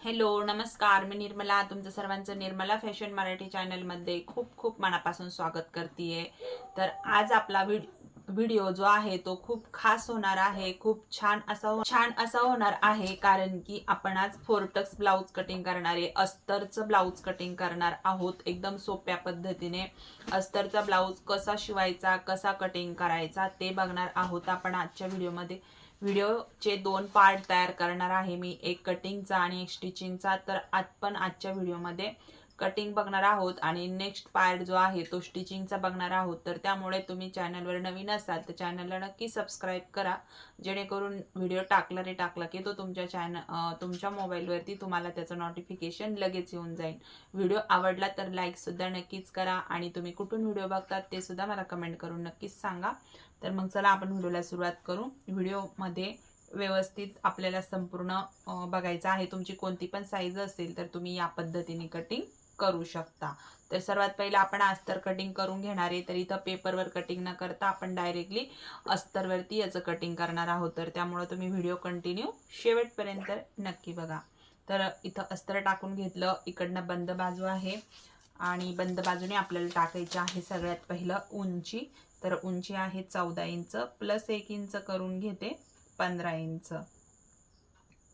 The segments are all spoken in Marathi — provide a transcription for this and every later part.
हॅलो नमस्कार. मी निर्मला. तुमचं सर्वांचं निर्मला फॅशन मराठी चॅनलमध्ये खूप खूप मनापासून स्वागत करते तर आज आपला व्हिडिओ जो आहे तो खूप खास होणार आहे. खूप छान असा हो-, छान असा होणार आहे कारण की आपण आज फोरटक्स ब्लाऊज कटिंग करणारे अस्तरचं ब्लाऊज कटिंग करणार आहोत एकदम सोप्या पद्धतीने. अस्तरचा ब्लाऊज कसा शिवायचा कसा कटिंग करायचा ते बघणार आहोत आपण आजच्या व्हिडिओमध्ये. व्हिडिओचे दोन पार्ट तयार करणार आहे. मी एक कटिंगचा आणि एक स्टिचिंगचा तर आपण आजच्या व्हिडिओमध्ये कटिंग बघणार आहोत आणि नेक्स्ट पार्ट जो आहे तो स्टिचिंगचा बघणार आहोत. तर त्यामुळे तुम्ही चॅनलवर नवीन असाल तर चॅनलला नक्की सबस्क्राईब करा. जेणेकरून व्हिडिओ टाकला रे टाकला की तो तुमच्या चॅनल तुमच्या मोबाईलवरती तुम्हाला त्याचं नोटिफिकेशन लगेच येऊन जाईल. व्हिडिओ आवडला तर लाईकसुद्धा नक्कीच करा आणि तुम्ही कुठून व्हिडिओ बघतात ते सुद्धा मला कमेंट करून नक्कीच सांगा. तर मग चला आपण व्हिडिओला सुरुवात करू. व्हिडिओमध्ये व्यवस्थित आपल्याला संपूर्ण बघायचं आहे. तुमची कोणती पण साईज असेल तर तुम्ही या पद्धतीने कटिंग करू शकता. तर सर्वात पहिलं आपण अस्तर कटिंग करून घेणार आहे. तर इथं पेपरवर कटिंग न करता आपण डायरेक्टली अस्तरवरती याचं कटिंग करणार आहोत. तर त्यामुळं तुम्ही व्हिडिओ कंटिन्यू शेवटपर्यंत नक्की बघा. तर इथं अस्तर टाकून घेतलं. इकडनं बंद बाजू आहे. आणि बंद बाजूने आपल्याला टाकायचं आहे सगळ्यात पहिलं उंची. तर उंची आहे चौदा इंच प्लस एक इंच करून घेते पंधरा इंच.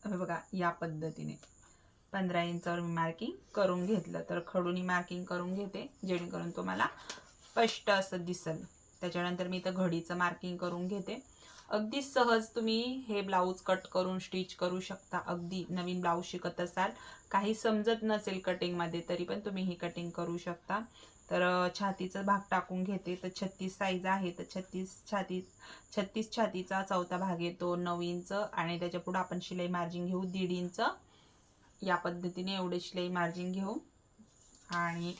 बघा या पद्धतीने. पंधरा इंचावर मी मार्किंग करून घेतलं. तर खडूनी मार्किंग करून घेते जेणेकरून तुम्हाला स्पष्ट असं दिसल. त्याच्यानंतर मी इथं घडीचं मार्किंग करून घेते. अगदी सहज तुम्ही हे ब्लाऊज कट करून स्टिच करू शकता. अगदी नवीन ब्लाऊज शिकत असाल काही समजत नसेल कटिंगमध्ये तरी पण तुम्ही ही कटिंग करू शकता. तर छातीचा भाग टाकून घेते. तर छत्तीस साईज आहे. तर छत्तीस छाती छत्तीस छातीचा चौथा भाग येतो नऊ इंच. आणि त्याच्या पुढे आपण शिलाई मार्जिन घेऊ. दीड इंच. या पद्धतीने एवढे शिलाई मार्जिन घेऊ. आणि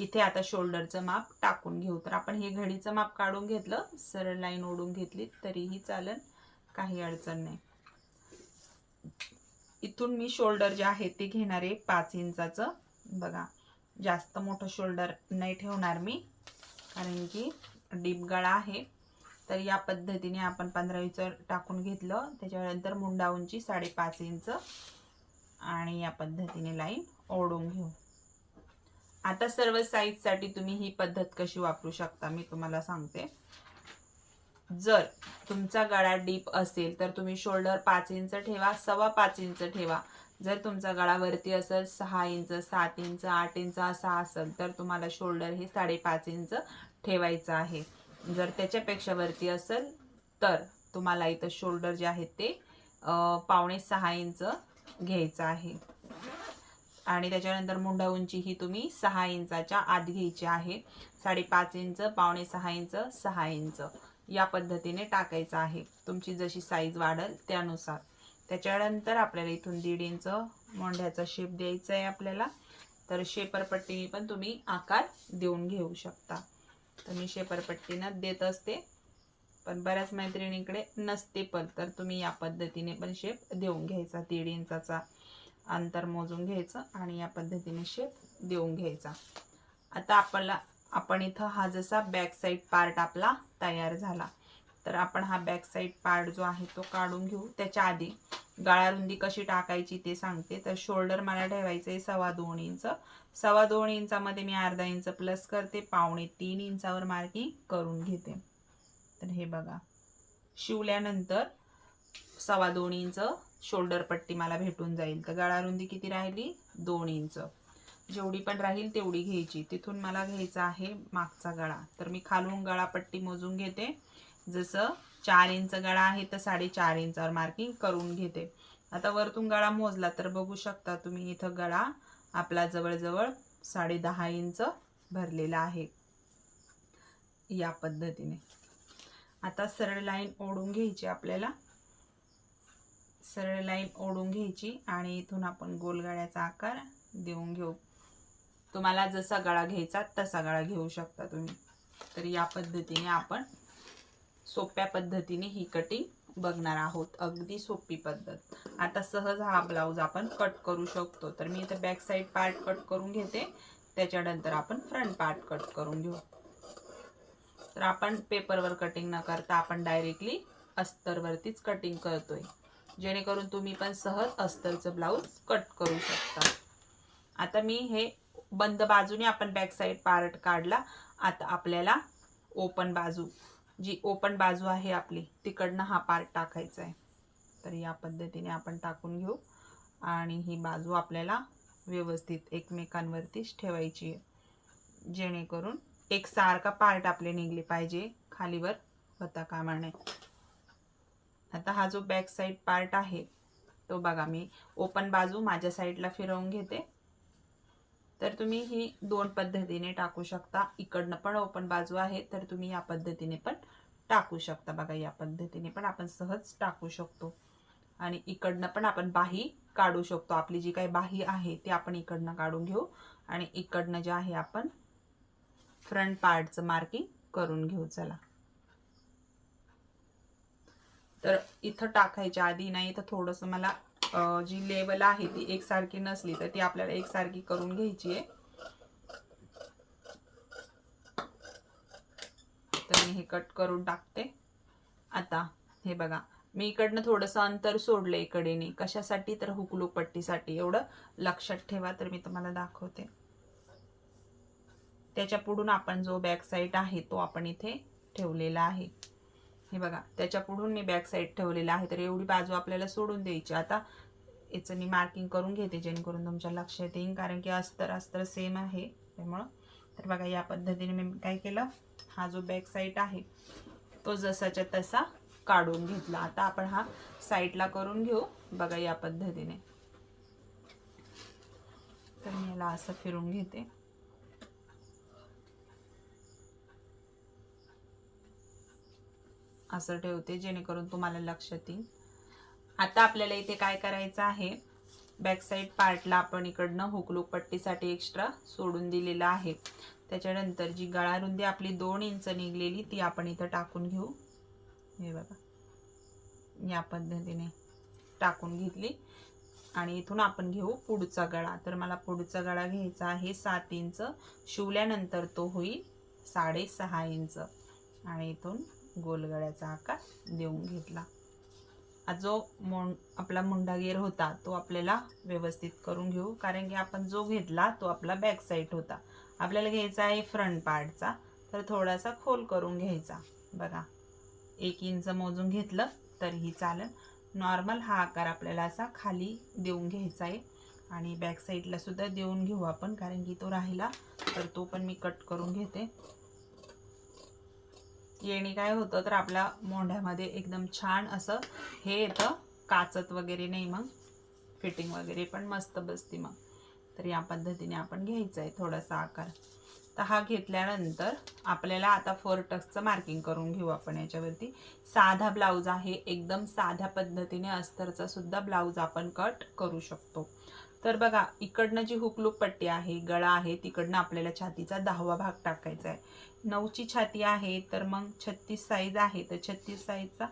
इथे आता शोल्डरचं माप टाकून घेऊ. तर आपण हे घडीचं माप काढून घेतलं. सरळ लाईन ओढून घेतली तरीही चालेल काही अडचण नाही. इथून मी शोल्डर जे आहे ते घेणार आहे पाच इंचाचं. बघा जास्त मोठं शोल्डर नाही ठेवणार मी कारण की डीप गळा आहे. तर या पद्धतीने आपण पंधरा इंच टाकून घेतलं. त्याच्यानंतर मुंडा उंची साडेपाच इंच. आणि या पद्धतीने लाईन ओढून घेऊ. आता सर्व साईजसाठी तुम्ही ही पद्धत कशी वापरू शकता मी तुम्हाला सांगते. जर तुमचा गळा डीप असेल तर तुम्ही शोल्डर पाच इंच ठेवा सव्वा पाच इंच ठेवा. जर तुमचा गळा वरती असेल सहा इंच सात इंच आठ इंच असा असेल तर तुम्हाला शोल्डर हे साडेपाच इंच ठेवायचं आहे. जर त्याच्यापेक्षा वरती असेल तर तुम्हाला इथं शोल्डर जे आहेत ते पावणे सहा इंच घ्यायचं आहे. आणि त्याच्यानंतर मुंडा उंची ही तुम्ही सहा इंचाच्या आत घ्यायची आहे. साडेपाच इंच पावणे सहा इंच सहा इंच या पद्धतीने टाकायचं आहे. तुमची जशी साईज वाढेल त्यानुसार. त्याच्यानंतर आपल्याला इथून दीड इंच मोंढ्याचा शेप द्यायचा आहे आपल्याला. तर शेपरपट्टीने पण तुम्ही आकार देऊन घेऊ शकता. तर मी शेपरपट्टीनं देत असते. पण बऱ्याच मैत्रिणीकडे नसते पण तर तुम्ही या पद्धतीने पण शेप देऊन घ्यायचा. दीड इंचाचा अंतर मोजून घ्यायचं आणि या पद्धतीने शेप देऊन घ्यायचा. आता आपल्याला आपण इथं हा जसा बॅक साईड पार्ट आपला तयार झाला तर आपण हा बॅक साईड पार्ट जो आहे तो काढून घेऊ. त्याच्या आधी गळारुंदी कशी टाकायची ते सांगते. तर शोल्डर मला ठेवायचं आहे सव्वा दोन इंच. सव्वा दोन इंचामध्ये मी अर्धा इंच प्लस करते. पावणे तीन इंचावर मार्किंग करून घेते. तर हे बघा. शिवल्यानंतर सवा दोन इंच शोल्डर पट्टी मला भेटून जाईल. तर गळारुंदी किती राहिली? दोन इंच. जेवढी पण राहील तेवढी घ्यायची. तिथून मला घ्यायचा आहे मागचा गळा. तर मी खालून गळापट्टी मोजून घेते. जसं चार इंच गळा आहे तर साडेचार इंचावर मार्किंग करून घेते. आता वरतून गळा मोजला तर बघू शकता तुम्ही इथं गळा आपला जवळजवळ साडे दहा इंच भरलेला आहे. या पद्धतीने. आता सरळ लाईन ओढून घ्यायची आपल्याला. सरळ लाईन ओढून घ्यायची आणि इथून आपण गोलगळ्याचा आकार देऊन घेऊ. तुम्हाला जसा गळा घ्यायचा तसा गळा घेऊ शकता तुम्ही. तर या पद्धतीने आपण सोप्या पद्धतीने ही कटिंग बघणार आहोत. अगदी सोपी पद्धत. आता सहज हा ब्लाऊज आपण कट करू शकतो. तर मी इथे बॅक साईड पार्ट कट करून घेते. त्याच्यानंतर आपण फ्रंट पार्ट कट करून घेऊ. तर आपण पेपरवर कटिंग न करता आपण डायरेक्टली अस्तरवरतीच कटिंग करतोय. जेणेकरून तुम्ही पण सहज अस्तरचं ब्लाऊज कट करू शकता. आता मी हे बंद बाजूने आपण बॅक साईड पार्ट काढला. आता आपल्याला ओपन बाजू जी ओपन बाजू आहे आपली तिकडनं हा पार्ट टाकायचा आहे तर या पद्धतीने आपण टाकून घेऊ. आणि ही बाजू आपल्याला व्यवस्थित एकमेकांवरतीच ठेवायची आहे जेणेकरून एक सारखा पार्ट आपले निघले पाहिजे. खालीवर होता कामा नये. आता हा जो बॅक साईड पार्ट आहे तो बघा. मी ओपन बाजू माझ्या साईडला फिरवून घेते. तर तुम्ही ही दोन पद्धतीने टाकू शकता. इकडनं पण ओपन बाजू आहे तर तुम्ही या पद्धतीने पण टाकू शकता. बघा या पद्धतीने पण आपण सहज टाकू शकतो. आणि इकडनं पण आपण बाही काढू शकतो. आपली जी काही बाही आहे ती आपण इकडनं काढून घेऊ. आणि इकडनं जे आहे आपण फ्रंट पार्टचं मार्किंग करून घेऊ चला. तर इथं टाकायच्या आधी नाही इथं थोडंसं मला जी लेवल आहे ती एकसारखी नसली तर ती आपल्याला एकसारखी करून घ्यायची आहे. तर मी हे कट करून टाकते. आता हे बघा मी इकडनं थोडंसं अंतर सोडलं इकडेने कशासाठी? तर हुकलू पट्टीसाठी एवढं लक्षात ठेवा तर मी तुम्हाला दाखवते. त्याच्या पुढून आपण जो बॅक साईड आहे तो आपण इथे ठेवलेला आहे. हे बघा त्याच्या पुढून मी बॅक साईड ठेवलेला आहे. तर एवढी बाजू आपल्याला सोडून द्यायची. आता याचं मी मार्किंग करून घेते जेणेकरून तुमच्या लक्षात येईल कारण की अस्तर अस्तर सेम आहे. त्यामुळं. तर बघा या पद्धतीने मी काय केलं? हा जो बॅक साईड आहे तो जसाच्या तसा काढून घेतला. आता आपण हा साईडला करून घेऊ. बघा या पद्धतीने. तर मी याला असं फिरून घेते. असं ठेवते जेणेकरून तुम्हाला लक्षात येईल. आता आपल्याला इथे काय करायचं आहे? बॅकसाईड पार्टला आपण इकडनं हुकलूक पट्टीसाठी एक्स्ट्रा सोडून दिलेला आहे. त्याच्यानंतर जी गळा रुंदी आपली दोन इंच निघलेली ती आपण इथं टाकून घेऊ. हे बघा. या पद्धतीने टाकून घेतली. आणि इथून आपण घेऊ पुढचा गळा. तर मला पुढचा गळा घ्यायचा आहे सात इंच. शिवल्यानंतर तो होईल साडेसहा इंच. आणि इथून गोलगळ्याचा आकार देऊन घेतला. जो मोंड आपला मुंडागेर होता तो आपल्याला व्यवस्थित करून घेऊ. कारण की आपण जो घेतला तो आपला बॅक साईड होता. आपल्याला घ्यायचा आहे फ्रंट पार्टचा तर थोडासा खोल करून घ्यायचा. बघा. एक इंच मोजून घेतलं तरीही चालेल. नॉर्मल हा आकार आपल्याला असा खाली देऊन घ्यायचा आहे. आणि बॅक साईडला सुद्धा देऊन घेऊ आपण कारण की तो राहिला. तर तो पण मी कट करून घेते. याने काय होतं तर आपल्या मोंढ्यामध्ये एकदम छान असं हे येतं. काचत वगैरे नाही मग. फिटिंग वगैरे पण मस्त बसते मग. तर या पद्धतीने आपण घ्यायचं आहे थोडासा आकार. तर हा घेतल्यानंतर आपल्याला आता फोर टक्सचं मार्किंग करून घेऊ आपण याच्यावरती. साधा ब्लाऊज आहे एकदम साध्या पद्धतीने अस्तरचा सुद्धा ब्लाऊज आपण कट करू शकतो. तर बघा इकडनं जी हुकलूक पट्टी आहे गळा आहे तिकडनं आपल्याला छातीचा दहावा भाग टाकायचा आहे. नऊची छाती आहे तर मग छत्तीस साईज आहे तर छत्तीस साईजचा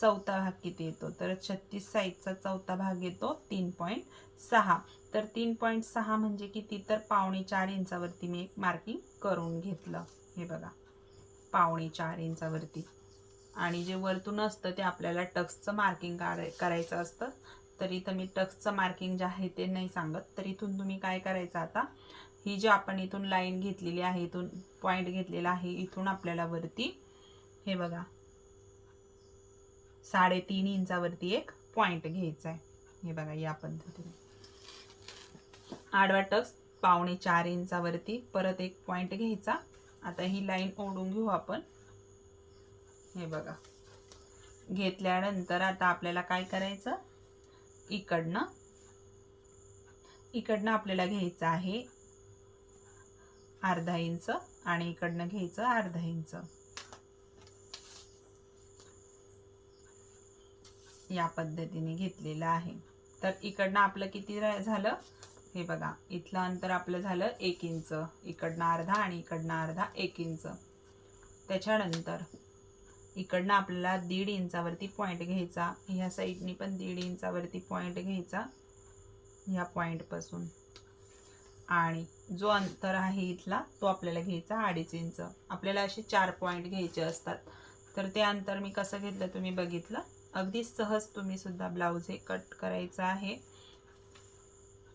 चौथा भाग किती येतो? तर छत्तीस साईजचा चौथा भाग येतो तीन पॉईंट सहा. तर तीन पॉईंट सहा म्हणजे किती? तर पावणे चार इंचावरती मी एक मार्किंग करून घेतलं. हे बघा. पावणे चार इंचावरती. आणि जे वरतून असतं ते आपल्याला टक्सचं मार्किंग करायचं असतं. तर इथं मी टक्सचं मार्किंग जे आहे ते नाही सांगत. तर इथून तुम्ही काय करायचं आता? ही जी आपण इथून लाईन घेतलेली आहे इथून पॉईंट घेतलेला आहे इथून आपल्याला वरती हे बघा. साडेतीन इंचावरती एक पॉईंट घ्यायचा आहे हे बघा या पद्धतीने. आडवा टक्स पावणे चार इंचावरती परत एक पॉईंट घ्यायचा. आता ही लाईन ओढून घेऊ आपण. हे बघा. घेतल्यानंतर आता आपल्याला काय करायचं? इकडनं इकडनं आपल्याला घ्यायचं आहे अर्धा इंच आणि इकडनं घ्यायचं अर्धा इंच. या पद्धतीने घेतलेलं आहे. तर इकडनं आपलं किती झालं? हे बघा इथलं अंतर आपलं झालं एक इंच. इकडनं अर्धा आणि इकडनं अर्धा एक इंच. त्याच्यानंतर इकडनं आपल्याला दीड इंचावरती पॉईंट घ्यायचा. ह्या साईडनी पण दीड इंचावरती पॉईंट घ्यायचा. ह्या पॉईंटपासून आणि जो अंतर आहे इथला तो आपल्याला घ्यायचा अडीच इंच. आपल्याला असे चार पॉईंट घ्यायचे असतात. तर ते अंतर मी कसं घेतलं? तुम्ही बघितलं? अगदी सहज तुम्ही सुद्धा ब्लाऊज हे कट करायचं आहे.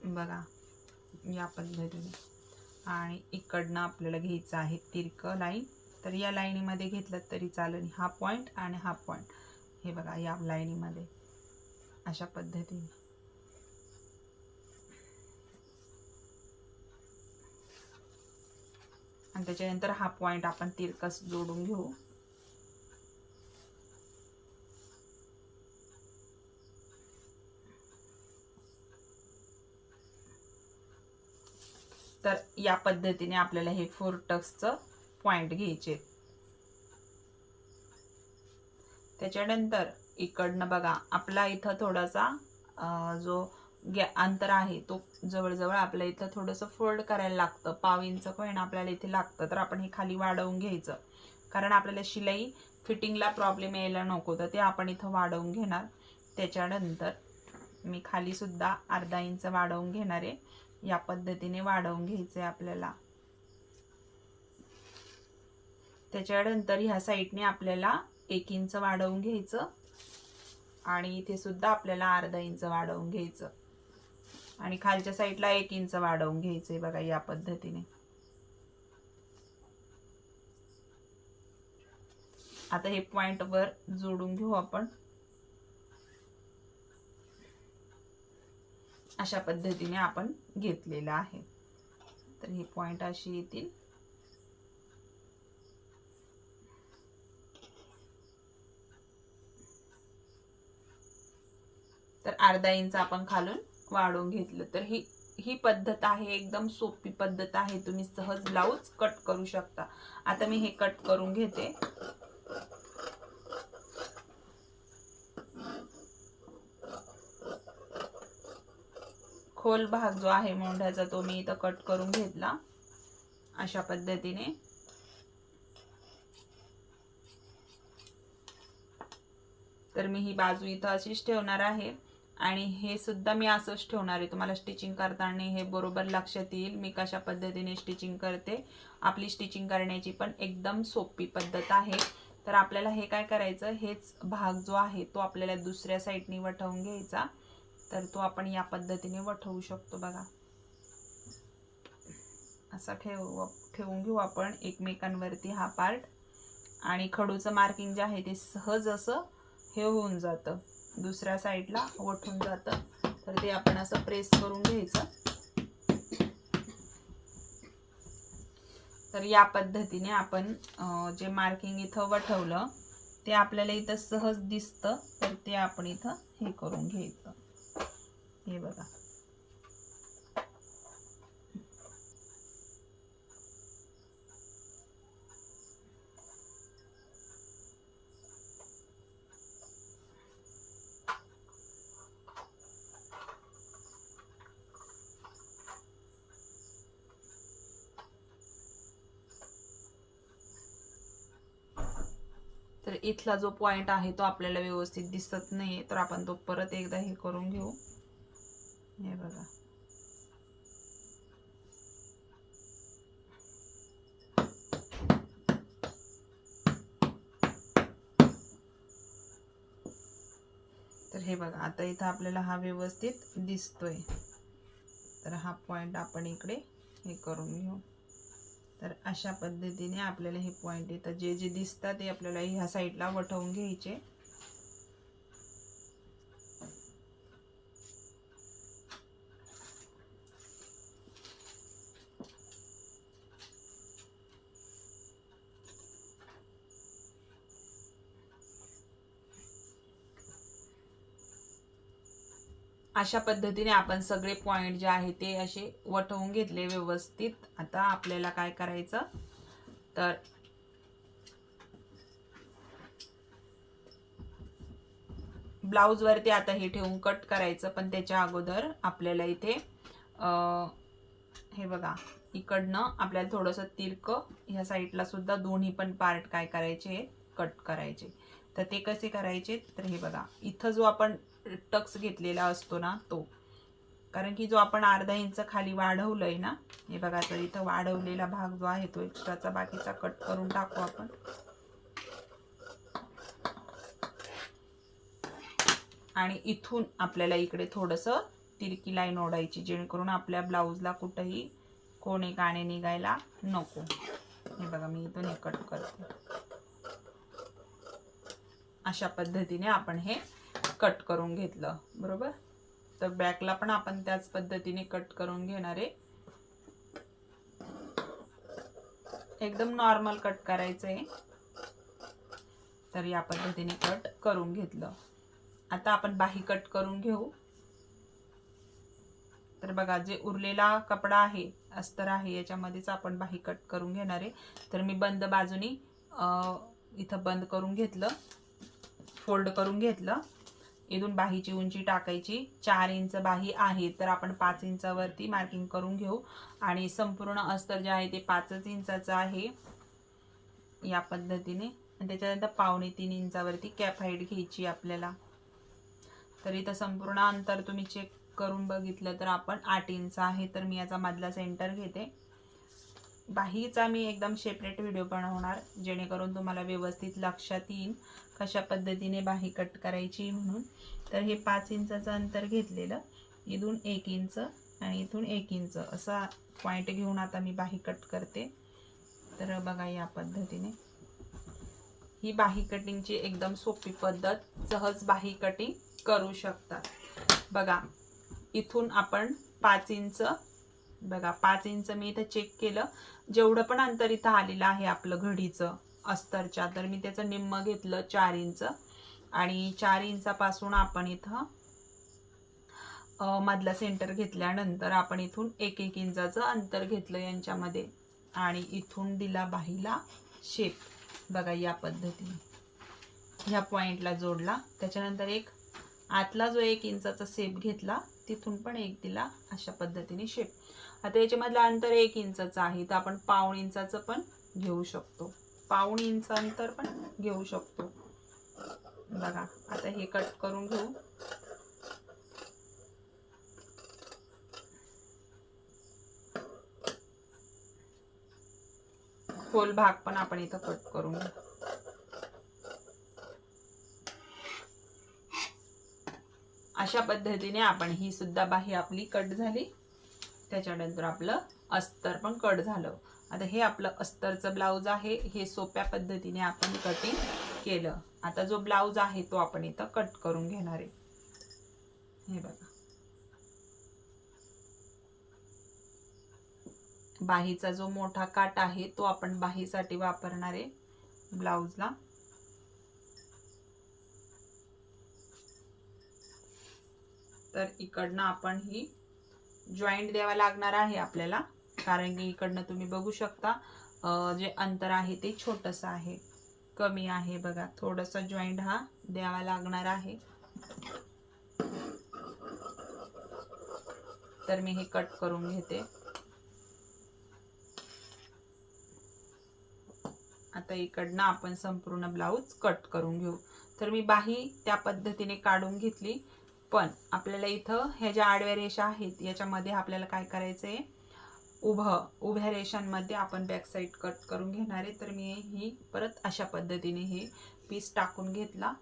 बघा या पद्धतीने. आणि इकडनं आपल्याला घ्यायचं आहे तिरकं लाईन. तर या लाईनीमध्ये घेतलं तरी चालेल हा पॉईंट आणि हा पॉईंट हे बघा या लाईनीमध्ये. अशा पद्धतीने. आणि त्याच्यानंतर हा पॉईंट आपण तिरकस जोडून घेऊ. तर या पद्धतीने आपल्याला हे फोर टक्सचं पॉइंट घ्यायचे त्याच्यानंतर इकडनं बघा आपला इथं थोडासा जो गॅ अंतर आहे तो जवळजवळ आपल्या इथं थोडंसं फोल्ड करायला लागतं. पाव इंच कोण आपल्याला इथे लागतं. तर आपण हे खाली वाढवून घ्यायचं. कारण आपल्याला शिलाई फिटिंगला प्रॉब्लेम यायला नको. तर ते आपण इथं वाढवून घेणार. त्याच्यानंतर मी खाली सुद्धा अर्धा इंच वाढवून घेणार आहे. या पद्धतीने वाढवून घ्यायचे आपल्याला. त्याच्यानंतर ह्या साईडने आपल्याला एक इंच वाढवून घ्यायचं आणि इथे सुद्धा आपल्याला अर्धा इंच वाढवून घ्यायचं. आणि खालच्या साईडला एक इंच वाढवून घ्यायचंय बघा या पद्धतीने. आता हे पॉइंट वर जोडून घेऊ आपण. अशा पद्धतीने आपण घेतलेलं आहे. तर हे पॉइंट अशी येतील. तर अर्धा इंच आपण खालून वाढवून घेतलं. तर ही ही पद्धत आहे एकदम सोपी पद्धत आहे. तुम्ही सहज ब्लाऊज कट करू शकता. आता मी हे कट करून घेते. खोल भाग जो आहे मोंढ्याचा तो मी इथं कट करून घेतला. अशा पद्धतीने. तर मी ही बाजू इथं अशीच ठेवणार आहे. आणि हे सुद्धा मी असंच ठेवणार आहे. तुम्हाला स्टिचिंग करताना हे बरोबर लक्षात येईल. मी कशा पद्धतीने स्टिचिंग करते. आपली स्टिचिंग करण्याची पण एकदम सोपी पद्धत आहे. तर आपल्याला हे काय करायचं? हेच भाग जो आहे तो आपल्याला दुसऱ्या साईडनी वठवून घ्यायचा. तर तो आपण या पद्धतीने वठवू शकतो बघा. असा ठेव ठेवून घेऊ आपण एकमेकांवरती हा पार्ट आणि खडूचं मार्किंग जे आहे ते सहज असं हे होऊन जातं. दुसऱ्या साईडला वठून जातं. तर ते आपण असं प्रेस करून घ्यायचं. तर या पद्धतीने आपण जे मार्किंग इथं वठवलं ते आपल्याला इथं सहज दिसतं. तर ते आपण इथं हे करून घ्यायचं. हे बघा. तर इथला जो पॉइंट आहे तो आपल्याला व्यवस्थित दिसत नाही तर आपण तो परत एकदा हे करून घेऊ. हे बघा. तर हे बघा आता इथं आपल्याला हा व्यवस्थित दिसतोय. तर हा पॉइंट आपण इकडे हे करून घेऊ. तर अशा पद्धतीने आपल्याला हे पॉइंट इथं जे जे दिसतात ते आपल्याला ह्या साईडला वठवून घ्यायचे. अशा पद्धतीने आपण सगळे पॉईंट जे आहे ते असे वटवून घेतले व्यवस्थित. आता आपल्याला काय करायचं? तर ब्लाऊज वरती आता हे ठेवून कट करायचं पण त्याच्या अगोदर आपल्याला इथे हे बघा इकडनं आपल्याला थोडंसं तिरक ह्या साईडला सुद्धा दोन्ही पण पार्ट काय करायचे? कट करायचे. तर ते कसे करायचे? तर हे बघा इथं जो आपण टक्स घेतलेला असतो ना तो. कारण की जो आपण अर्धा इंच खाली वाढवलंय ना हे बघा तर इथं वाढवलेला भाग जो आहे तो एक्स्ट्राचा बाकीचा कट करून टाकू आपण. आणि इथून आपल्याला इकडे थोडंसं तिरकी लाईन ओढायची जेणेकरून आपल्या ब्लाऊजला कुठंही कोणी गाणे निघायला नको. हे बघा मी इथून हे कट करते. अशा पद्धतीने आपण हे कट करून घेतलं बरोबर? तर बॅकला पण आपण त्याच पद्धतीने कट करून घेणार आहे. एकदम नॉर्मल कट करायचं आहे. तर या पद्धतीने कट करून घेतलं. आता आपण बाही कट करून घेऊ. तर बघा जे उरलेला कपडा आहे अस्तर आहे याच्यामध्येच आपण बाही कट करून घेणार आहे. तर मी बंद बाजूनी इथं बंद करून घेतलं. फोल्ड करून घेतलं. इथून बाहीची उंची टाकायची. चार इंच बाही आहे तर आपण पाच इंचावरती मार्किंग करून घेऊ. आणि संपूर्ण अस्तर जे आहे ते पाचच इंचाचं आहे. या पद्धतीने. आणि त्याच्यानंतर पावणे तीन इंचावरती कॅप हाईट घ्यायची आपल्याला. तर इथं संपूर्ण अंतर तुम्ही चेक करून बघितलं तर आपण आठ इंच आहे तर मी याचा मधला सेंटर घेते. बाहीचा मी एकदम सेपरेट व्हिडिओ बनवणार जेणेकरून तुम्हाला व्यवस्थित लक्षात येईल कशा पद्धतीने बाही कट करायची म्हणून. तर हे पाच इंचाचं अंतर घेतलेलं इथून एक इंच आणि इथून एक इंच असा पॉईंट घेऊन आता मी बाही कट करते. तर बघा या पद्धतीने. ही बाही कटिंगची एकदम सोपी पद्धत सहज बाही कटिंग करू शकतात. बघा इथून आपण पाच इंच बघा पाच इंच मी इथं चेक केलं. जेवढं पण अंतर इथं आलेलं आहे आपलं घडीचं अस्तरच्या तर मी त्याचं निम्म घेतलं चार इंच. आणि चार इंचापासून आपण इथं मधला सेंटर घेतल्यानंतर आपण इथून एक एक इंचाचं अंतर घेतलं यांच्यामध्ये. आणि इथून दिला बाहीला शेप बघा या पद्धतीने. ह्या पॉइंटला जोडला. त्याच्यानंतर एक आतला जो एक इंचाचा शेप घेतला तिथून पण एक दिला अशा पद्धतीने शेप आता याच्यामधलं अंतर एक इंचाचं आहे तर आपण पाऊण इंचाचं पण घेऊ शकतो. पाऊण इंच अंतर पण घेऊ शकतो. बघा आता हे कट करून घेऊ. खोल भाग पण आपण इथं कट करून घेऊ. अशा पद्धतीने आपण ही सुद्धा बाही आपली कट झाली. त्याच्यानंतर आपलं अस्तर पण कट झालं. आता हे आपलं अस्तरचं ब्लाऊज आहे हे सोप्या पद्धतीने आपण कटिंग केलं. आता जो ब्लाऊज आहे तो आपण इथं कट करून घेणार आहे. हे बघा. बाहीचा जो मोठा काट आहे तो आपण बाहीसाठी वापरणार आहे ब्लाऊजला. तर इकडनं आपण ही जॉईंट द्यावा लागणार आहे आपल्याला. कारण की इकडनं तुम्ही बघू शकता जे अंतर आहे ते छोटंसं आहे. कमी आहे बघा. थोडासा जॉईंट हा द्यावा लागणार आहे. तर मी हे कट करून घेते. आता इकडनं आपण संपूर्ण ब्लाऊज कट करून घेऊ. तर मी बाही त्या पद्धतीने काढून घेतली. पण आपल्याला इथं ह्या ज्या आडव्या रेषा आहेत याच्यामध्ये आपल्याला काय करायचं आहे उभं उभ्या रेषांमध्ये आपण बॅक साईड कट करून घेणार आहे. तर मी ही परत अशा पद्धतीने हे पीस टाकून घेतला.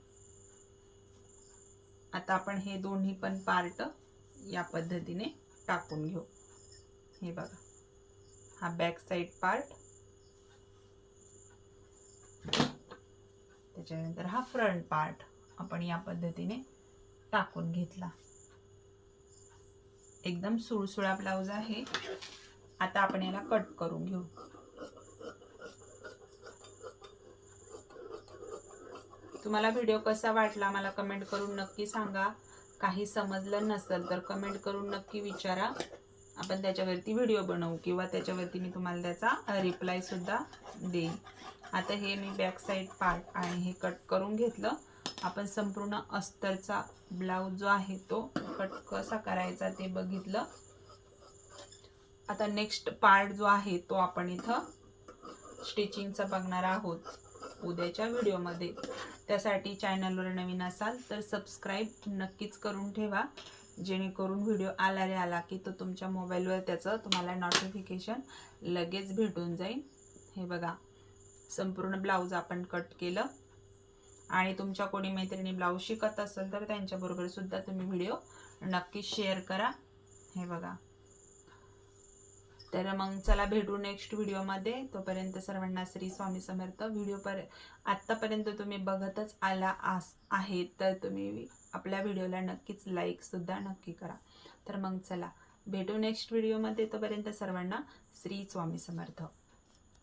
आता आपण हे दोन्ही पण पार्ट या पद्धतीने टाकून घेऊ. हे बघा. हा बॅक साईड पार्ट त्याच्यानंतर हा फ्रंट पार्ट आपण या पद्धतीने टाकून घेतला. एकदम सुळसुळा ब्लाऊज आहे. आता आपण याला कट करून घेऊ. तुम्हाला व्हिडिओ कसा वाटला मला कमेंट करून नक्की सांगा. काही समजलं नसेल तर कमेंट करून नक्की विचारा. आपण त्याच्यावरती व्हिडिओ बनवू किंवा त्याच्यावरती मी तुम्हाला त्याचा रिप्लाय सुद्धा देईन. आता हे मी बॅक साईड पार्ट आणि हे कट करून घेतलं. आपण संपूर्ण अस्तरचा ब्लाऊज जो आहे तो कट कसा करायचा ते बघितलं. आता नेक्स्ट पार्ट जो आहे तो आपण इथं स्टिचिंगचा बघणार आहोत उद्याच्या व्हिडिओमध्ये. त्यासाठी चॅनलवर नवीन असाल तर सबस्क्राईब नक्कीच करून ठेवा. जेणेकरून व्हिडिओ आला रे आला की तो तुमच्या मोबाईलवर त्याचं तुम्हाला नोटिफिकेशन लगेच भेटून जाईल. हे बघा संपूर्ण ब्लाऊज आपण कट केलं. आणि तुमच्या कोणी मैत्रिणी ब्लाऊज शिकत असेल तर त्यांच्याबरोबर सुद्धा तुम्ही व्हिडिओ नक्की शेअर करा. हे बघा. तर मग चला भेटू नेक्स्ट व्हिडिओमध्ये तोपर्यंत सर्वांना श्री स्वामी समर्थ. व्हिडिओ पर आत्तापर्यंत तुम्ही बघतच आला आस आहे तर तुम्ही आपल्या व्हिडिओला नक्कीच लाईकसुद्धा नक्की करा. तर मग चला. भेटू नेक्स्ट व्हिडिओमध्ये तोपर्यंत सर्वांना श्री स्वामी समर्थ.